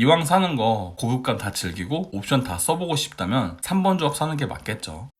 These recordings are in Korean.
이왕 사는 거 고급감 다 즐기고 옵션 다 써보고 싶다면 3번 조합 사는 게 맞겠죠.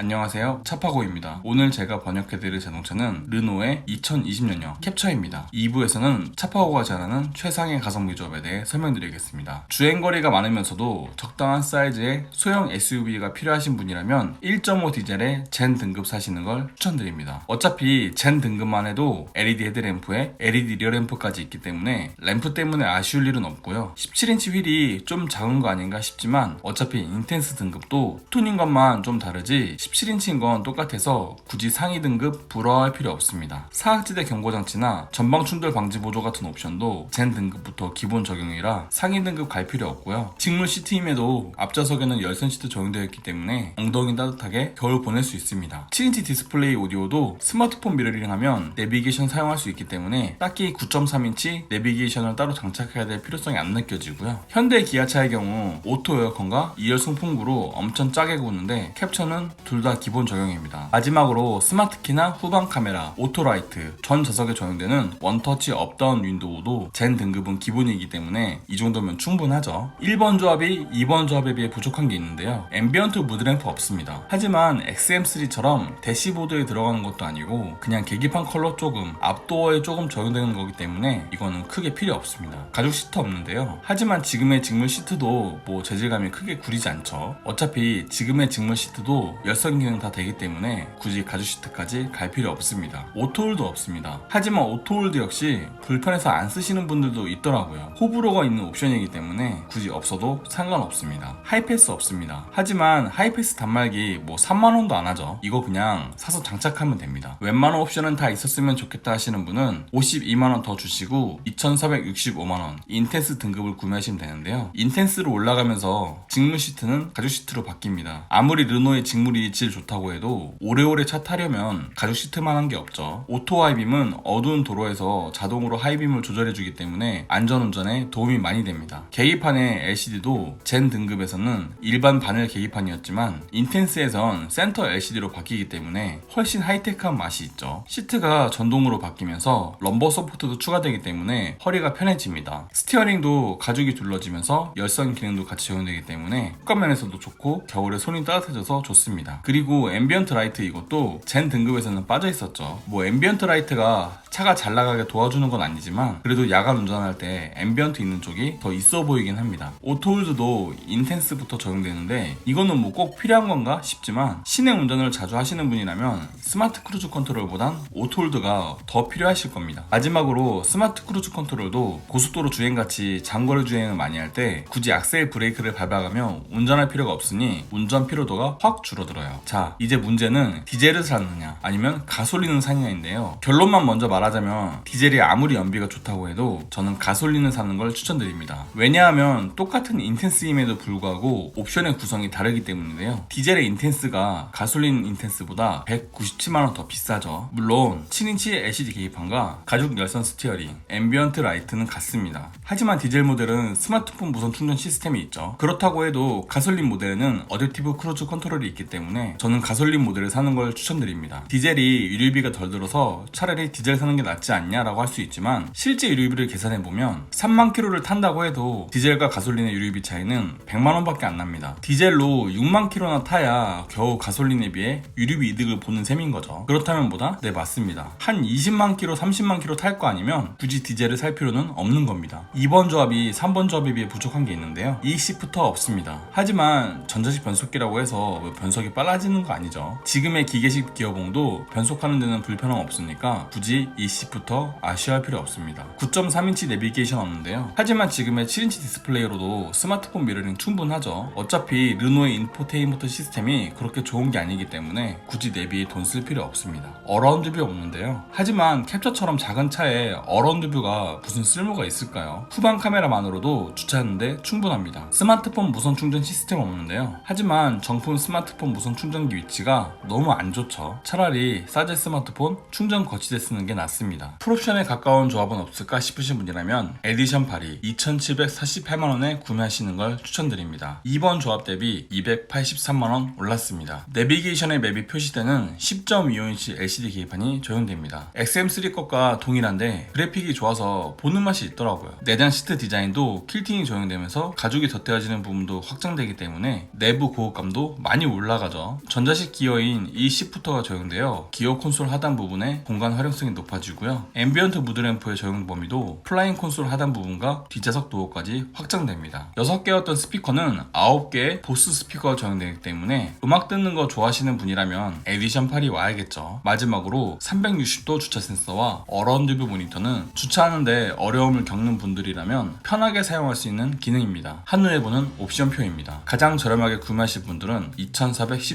안녕하세요. 차파고입니다. 오늘 제가 번역해드릴 자동차는 르노의 2020년형 캡처입니다. 2부에서는 차파고가 잘하는 최상의 가성비 조합에 대해 설명드리겠습니다. 주행거리가 많으면서도 적당한 사이즈의 소형 SUV가 필요하신 분이라면 1.5 디젤의 젠 등급 사시는 걸 추천드립니다. 어차피 젠 등급만 해도 LED 헤드램프에 LED 리어램프까지 있기 때문에 램프 때문에 아쉬울 일은 없고요. 17인치 휠이 좀 작은 거 아닌가 싶지만 어차피 인텐스 등급도 튜닝 것만 좀 다르지 17인치인 건 똑같아서 굳이 상위 등급 부러워할 필요 없습니다. 사각지대 경고장치나 전방 충돌 방지 보조 같은 옵션도 젠 등급부터 기본 적용이라 상위 등급 갈 필요 없고요. 직물 시트임에도 앞좌석에는 열선 시트 적용되어 있기 때문에 엉덩이 따뜻하게 겨울 보낼 수 있습니다. 7인치 디스플레이 오디오도 스마트폰 미러링 하면 내비게이션 사용할 수 있기 때문에 딱히 9.3인치 내비게이션을 따로 장착해야 될 필요성이 안 느껴지고요. 현대 기아차의 경우 오토 에어컨과 2열 송풍구로 엄청 짜게 구우는데 캡처는 둘다 기본 적용입니다. 마지막으로 스마트키나 후방 카메라, 오토라이트, 전 좌석에 적용되는 원터치 업다운 윈도우도 젠 등급은 기본이기 때문에 이 정도면 충분하죠. 1번 조합이 2번 조합에 비해 부족한 게 있는데요. 앰비언트 무드램프 없습니다. 하지만 XM3처럼 대시보드에 들어가는 것도 아니고 그냥 계기판 컬러 조금, 앞도어에 조금 적용되는 거기 때문에 이거는 크게 필요 없습니다. 가죽 시트 없는데요. 하지만 지금의 직물 시트도 뭐 재질감이 크게 구리지 않죠. 어차피 지금의 직물 시트도 열선 기능 다 되기 때문에 굳이 가죽 시트까지 갈 필요 없습니다. 오토홀도 없습니다. 하지만 오토홀드 역시 불편해서 안 쓰시는 분들도 있더라고요. 호불호가 있는 옵션이기 때문에 굳이 없어도 상관없습니다. 하이패스 없습니다. 하지만 하이패스 단말기 뭐 3만원도 안 하죠. 이거 그냥 사서 장착하면 됩니다. 웬만한 옵션은 다 있었으면 좋겠다 하시는 분은 52만원 더 주시고 2465만원 인텐스 등급을 구매하시면 되는데요. 인텐스로 올라가면서 직물 시트는 가죽 시트로 바뀝니다. 아무리 르노의 직물이 질 좋다고 해도 오래오래 차 타려면 가죽 시트만 한 게 없죠. 오토 하이빔은 어두운 도로에서 자동으로 하이빔을 조절해주기 때문에 안전운전에 도움이 많이 됩니다. 계기판의 LCD도 젠 등급에서는 일반 바늘 계기판이었지만 인텐스에선 센터 LCD로 바뀌기 때문에 훨씬 하이테크한 맛이 있죠. 시트가 전동으로 바뀌면서 럼버 서포트도 추가되기 때문에 허리가 편해집니다. 스티어링도 가죽이 둘러지면서 열선 기능도 같이 적용되기 때문에 효과면에서도 좋고 겨울에 손이 따뜻해져서 좋습니다. 그리고 앰비언트 라이트 이것도 젠 등급에서는 빠져 있었죠. 뭐 앰비언트 라이트가 차가 잘 나가게 도와주는 건 아니지만 그래도 야간 운전할 때 앰비언트 있는 쪽이 더 있어 보이긴 합니다. 오토홀드도 인텐스부터 적용되는데 이거는 뭐 꼭 필요한 건가 싶지만 시내 운전을 자주 하시는 분이라면 스마트 크루즈 컨트롤보단 오토홀드가 더 필요하실 겁니다. 마지막으로 스마트 크루즈 컨트롤도 고속도로 주행같이 장거리 주행을 많이 할 때 굳이 악셀 브레이크를 밟아가며 운전할 필요가 없으니 운전 피로도가 확 줄어들어요. 자 이제 문제는 디젤을 사느냐 아니면 가솔린을 사느냐인데요. 결론만 먼저 말하자면 디젤이 아무리 연비가 좋다고 해도 저는 가솔린을 사는 걸 추천드립니다. 왜냐하면 똑같은 인텐스임에도 불구하고 옵션의 구성이 다르기 때문인데요. 디젤의 인텐스가 가솔린 인텐스보다 197만원 더 비싸죠. 물론 7인치 LCD 계기판과 가죽 열선 스티어링, 앰비언트 라이트는 같습니다. 하지만 디젤 모델은 스마트폰 무선 충전 시스템이 있죠. 그렇다고 해도 가솔린 모델에는 어댑티브 크루즈 컨트롤이 있기 때문에 저는 가솔린 모델을 사는 걸 추천드립니다. 디젤이 유류비가 덜 들어서 차라리 디젤 사는 게 낫지 않냐라고 할 수 있지만 실제 유류비를 계산해 보면 3만 킬로를 탄다고 해도 디젤과 가솔린의 유류비 차이는 100만 원밖에 안 납니다. 디젤로 6만 킬로나 타야 겨우 가솔린에 비해 유류비 이득을 보는 셈인 거죠. 그렇다면 뭐다? 네 맞습니다. 한 20만 킬로, 30만 킬로 탈 거 아니면 굳이 디젤을 살 필요는 없는 겁니다. 2번 조합이 3번 조합에 비해 부족한 게 있는데요. 이식부터 없습니다. 하지만 전자식 변속기라고 해서 뭐 변속이 빨라 지는 거 아니죠. 지금의 기계식 기어봉도 변속하는 데는 불편함 없으니까 굳이 이식부터 아쉬워할 필요 없습니다. 9.3인치 내비게이션 없는데요. 하지만 지금의 7인치 디스플레이로도 스마트폰 미러링 충분하죠. 어차피 르노의 인포테인먼트 시스템이 그렇게 좋은 게 아니기 때문에 굳이 내비에 돈 쓸 필요 없습니다. 어라운드 뷰 없는데요. 하지만 캡처처럼 작은 차에 어라운드 뷰가 무슨 쓸모가 있을까요? 후방 카메라만으로도 주차하는데 충분합니다. 스마트폰 무선 충전 시스템 없는데요. 하지만 정품 스마트폰 무선 충전기 위치가 너무 안 좋죠. 차라리 싸제 스마트폰 충전 거치대 쓰는 게 낫습니다. 풀옵션에 가까운 조합은 없을까 싶으신 분이라면 에디션 8이 2,748만원에 구매하시는 걸 추천드립니다. 2번 조합 대비 283만원 올랐습니다. 내비게이션의 맵이 표시되는 10.25인치 LCD 계기판이 적용됩니다. XM3 것과 동일한데 그래픽이 좋아서 보는 맛이 있더라고요. 내장 시트 디자인도 킬팅이 적용되면서 가죽이 덧대어지는 부분도 확장되기 때문에 내부 고급감도 많이 올라가죠. 전자식 기어인 이 시프터가 적용되어 기어 콘솔 하단 부분에 공간 활용성이 높아지고요. 앰비언트 무드램프의 적용 범위도 플라잉 콘솔 하단 부분과 뒷좌석 도어까지 확장됩니다. 6개였던 스피커는 9개의 보스 스피커가 적용되기 때문에 음악 듣는 거 좋아하시는 분이라면 에디션 8이 와야겠죠. 마지막으로 360도 주차 센서와 어라운드 뷰 모니터는 주차하는데 어려움을 겪는 분들이라면 편하게 사용할 수 있는 기능입니다. 한눈에 보는 옵션 표입니다. 가장 저렴하게 구매하실 분들은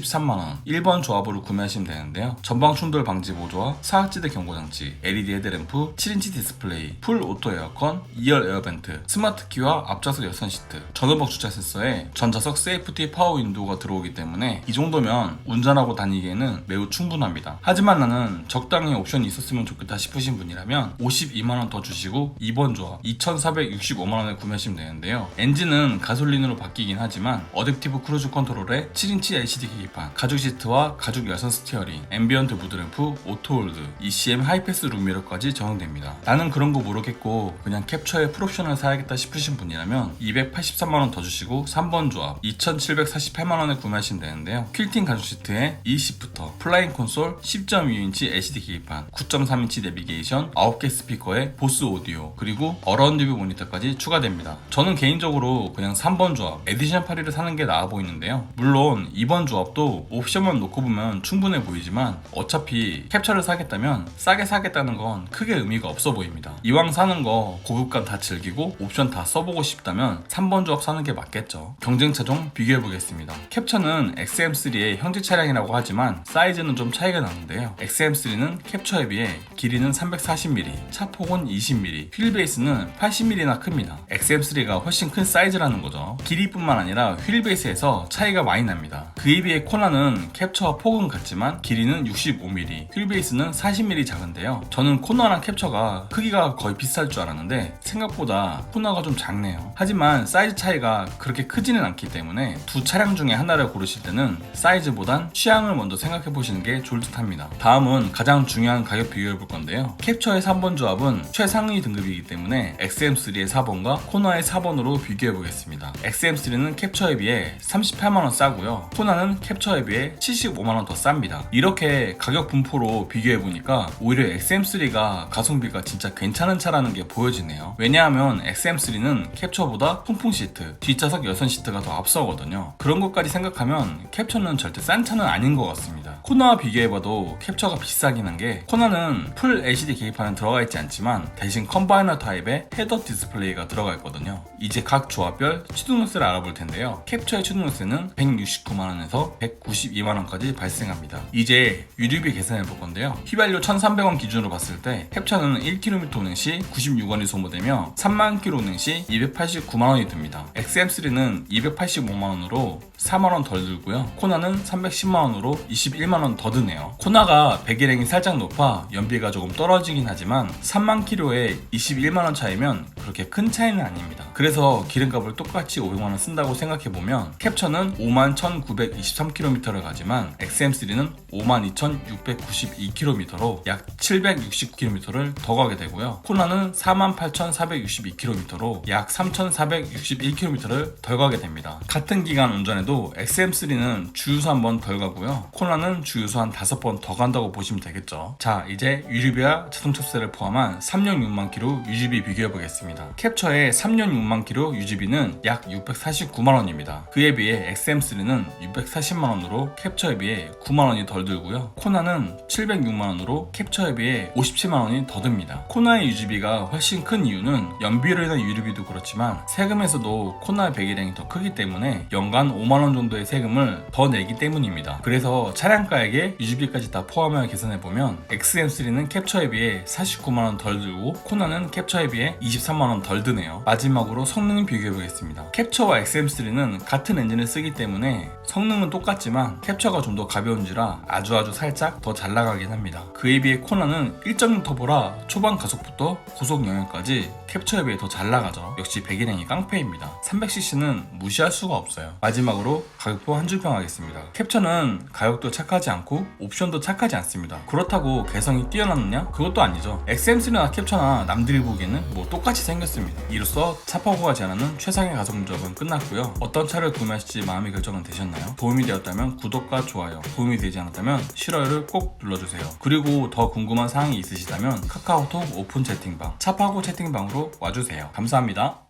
2,413만원 1번 조합으로 구매하시면 되는데요. 전방 충돌 방지 보조와 사각지대 경고장치, LED 헤드램프, 7인치 디스플레이, 풀 오토 에어컨, 2열 에어벤트, 스마트 키와 앞좌석 여선 시트, 전후방 주차 센서에 전자석 세이프티 파워 윈도우가 들어오기 때문에 이 정도면 운전하고 다니기에는 매우 충분합니다. 하지만 나는 적당히 옵션이 있었으면 좋겠다 싶으신 분이라면 52만원 더 주시고 2번 조합 2,465만원에 구매하시면 되는데요. 엔진은 가솔린으로 바뀌긴 하지만 어댑티브 크루즈 컨트롤에 7인치 LCD 계기 판, 가죽 시트와 가죽 여선 스티어링, 앰비언트 무드램프, 오토홀드, ECM 하이패스 룸미러까지 적용됩니다. 나는 그런 거 모르겠고 그냥 캡처에 풀옵션을 사야겠다 싶으신 분이라면 283만원 더 주시고 3번 조합 2,748만원에 구매하시면 되는데요. 퀼팅 가죽 시트에 이 시프터, 플라잉 콘솔 10.2인치 LCD 계기판, 9.3인치 내비게이션, 9개 스피커에 보스 오디오, 그리고 어라운드 뷰 모니터까지 추가됩니다. 저는 개인적으로 그냥 3번 조합, 에디션 8위를 사는 게 나아 보이는데요. 물론 2번 조합도 옵션만 놓고 보면 충분해 보이지만 어차피 캡처를 사겠다면 싸게 사겠다는 건 크게 의미가 없어 보입니다. 이왕 사는 거 고급감 다 즐기고 옵션 다 써보고 싶다면 3번 조합 사는 게 맞겠죠. 경쟁차종 비교해 보겠습니다. 캡처는 XM3의 형제 차량이라고 하지만 사이즈는 좀 차이가 나는데요. XM3는 캡처에 비해 길이는 340mm, 차폭은 20mm, 휠 베이스는 80mm나 큽니다. XM3가 훨씬 큰 사이즈라는 거죠. 길이뿐만 아니라 휠 베이스에서 차이가 많이 납니다. 그에 비해 코나는 캡처와 폭은 같지만 길이는 65mm, 휠 베이스는 40mm 작은데요. 저는 코나랑 캡처가 크기가 거의 비슷할 줄 알았는데 생각보다 코나가 좀 작네요. 하지만 사이즈 차이가 그렇게 크지는 않기 때문에 두 차량 중에 하나를 고르실 때는 사이즈보단 취향을 먼저 생각해 보시는 게 좋을 듯 합니다. 다음은 가장 중요한 가격 비교해 볼 건데요. 캡처의 3번 조합은 최상위 등급이기 때문에 XM3의 4번과 코나의 4번으로 비교해 보겠습니다. XM3는 캡처에 비해 38만원 싸고요. 코나는 캡처 에 비해 75만원 더 쌉니다. 이렇게 가격 분포로 비교해 보니까 오히려 XM3가 가성비가 진짜 괜찮은 차라는 게 보여지네요. 왜냐하면 XM3는 캡처보다 통풍 시트, 뒷좌석 여선 시트가 더 앞서거든요. 그런 것까지 생각하면 캡처는 절대 싼 차는 아닌 것 같습니다. 코나와 비교해봐도 캡처가 비싸긴 한 게 코나는 풀 LCD 계기판은 들어가 있지 않지만 대신 컴바이너 타입의 헤더 디스플레이가 들어가 있거든요. 이제 각 조합별 취등록세를 알아볼 텐데요. 캡처의 취등록세는 169만원에서 192만원까지 발생합니다. 이제 유류비 계산해 볼 건데요. 휘발유 1,300원 기준으로 봤을 때 캡처는 1km 운행 시 96원이 소모되며 3만 km 운행 시 289만원이 듭니다. XM3는 285만원으로 4만원 덜 들고요. 코나는 310만원으로 21만원 더 드네요. 코나가 배기량이 살짝 높아 연비가 조금 떨어지긴 하지만 3만 km에 21만원 차이면 그렇게 큰 차이는 아닙니다. 그래서 기름값을 똑같이 500만원 쓴다고 생각해보면 캡처는 5만 1923km를 가지만 XM3는 5만 2692km로 약 760km를 더 가게 되고요. 코나는 4만 8462km로 약 3461km를 덜 가게 됩니다. 같은 기간 운전해도 XM3는 주유소 한 번 덜 가고요. 코나는 주유소 한 5번 더 간다고 보시면 되겠죠. 자, 이제 유류비와 자동차세를 포함한 3년 6만 킬로 유지비 비교해 보겠습니다. 캡처의 3년 6만 킬로 유지비는 약 649만 원입니다. 그에 비해 XM3는 640만 원으로 캡처에 비해 9만 원이 덜 들고요. 코나는 706만 원으로 캡처에 비해 57만 원이 더 듭니다. 코나의 유지비가 훨씬 큰 이유는 연비로 인한 유류비도 그렇지만 세금에서도 코나의 배기량이 더 크기 때문에 연간 5만 원 정도의 세금을 더 내기 때문입니다. 그래서 차량가액에 유지비까지 다 포함하여 계산해 보면 XM3는 캡처에 비해 49만 원 덜 들고 코나는 캡처에 비해 23만 원 덜 드네요. 마지막으로 성능 비교해 보겠습니다. 캡처와 XM3는 같은 엔진을 쓰기 때문에 성능은 똑같 지만 캡처가 좀 더 가벼운지라 아주 아주 살짝 더 잘 나가긴 합니다. 그에 비해 코나는 1.6 터보라 초반 가속부터 고속 영역까지 캡처에 비해 더 잘 나가죠. 역시 배기량이 깡패입니다. 300cc는 무시할 수가 없어요. 마지막으로 가격표 한 줄 평하겠습니다. 캡처는 가격도 착하지 않고 옵션도 착하지 않습니다. 그렇다고 개성이 뛰어났느냐? 그것도 아니죠. XM3나 캡처나 남들이 보기에는 뭐 똑같이 생겼습니다. 이로써 차파고가 제안하는 최상의 가속 누적은 끝났고요. 어떤 차를 구매하실지 마음의 결정은 되셨나요? 도움이 되었 다면 구독과 좋아요, 도움이 되지 않았다면 싫어요를 꼭 눌러주세요. 그리고 더 궁금한 사항이 있으시다면 카카오톡 오픈 채팅방, 차파고 채팅방으로 와주세요. 감사합니다.